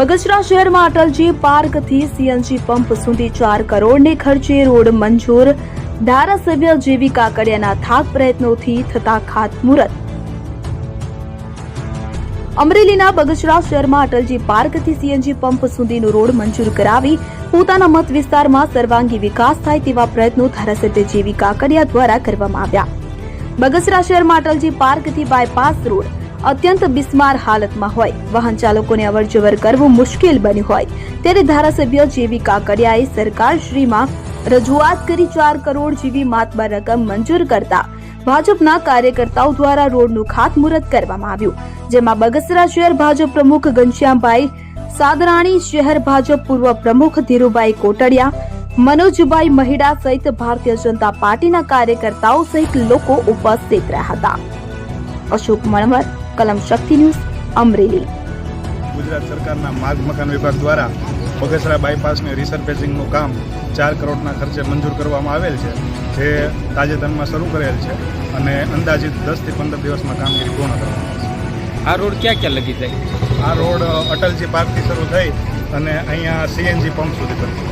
બગસરા શહેરમાં અટલજી પાર્કથી CNG pump સુધી ચાર કરોડને ખર્ચે રોડ મંજૂર. ધારાસભ્ય જેવી કાકડિયાના થાક પ્રયત્નોથી થતા ખાતમુહૂર્ત. અમરેલીના બગસરા શહેરમાં અટલજી પાર્કથી સીએનજી પંપ સુધીનો રોડ મંજૂર કરાવી પોતાના મત વિસ્તારમાં સર્વાંગી વિકાસ થાય તેવા પ્રયત્નો ધારાસભ્ય જેવી કાકડિયા દ્વારા કરવામાં આવ્યા. બગસરા શહેરમાં અટલજી પાર્કથી બાયપાસ રોડ અત્યંત બિસ્માર હાલતમાં હોય. વાહન ચાલકોને અવરજવર કરવું મુશ્કેલ બન્યું હોય. ત્યારે ધારાસભ્ય જેવી કાકડિયાએ સરકારશ્રીમાં રજૂઆત કરી ચાર કરોડ જેવી માતબર રકમ મંજૂર કરતા ભાજપના કાર્યકર્તાઓ દ્વારા રોડનું ખાતમુહૂર્ત કરવામાં આવ્યું, જેમાં બગસરા શહેર ભાજપ પ્રમુખ ઘનશ્યામભાઈ સાદરાણી, શહેર ભાજપ પૂર્વ પ્રમુખ ધીરુભાઈ કોટડિયા, મનોજભાઈ મહિડા સહિત ભારતીય જનતા પાર્ટીના કાર્યકર્તાઓ સહિત લોકો ઉપસ્થિત રહ્યા હતા. અશોક મણવર કલમ શક્તિ ન્યૂઝ અમરેલી. ગુજરાત સરકારના માર્ગ મકાન વિભાગ દ્વારા બગસરા બાયપાસને રિસર્ફેસિંગનું કામ ચાર કરોડના ખર્ચે મંજૂર કરવામાં આવેલ છે જે તાજેતરમાં શરૂ કરેલ છે અને અંદાજિત દસથી પંદર દિવસમાં કામગીરી પૂર્ણ કરવામાં આ રોડ ક્યાં ક્યાં લગી જાય? આ રોડ અટલજી પાર્કથી શરૂ થઈ અને અહીંયા સીએનજી પંપ સુધી બનશે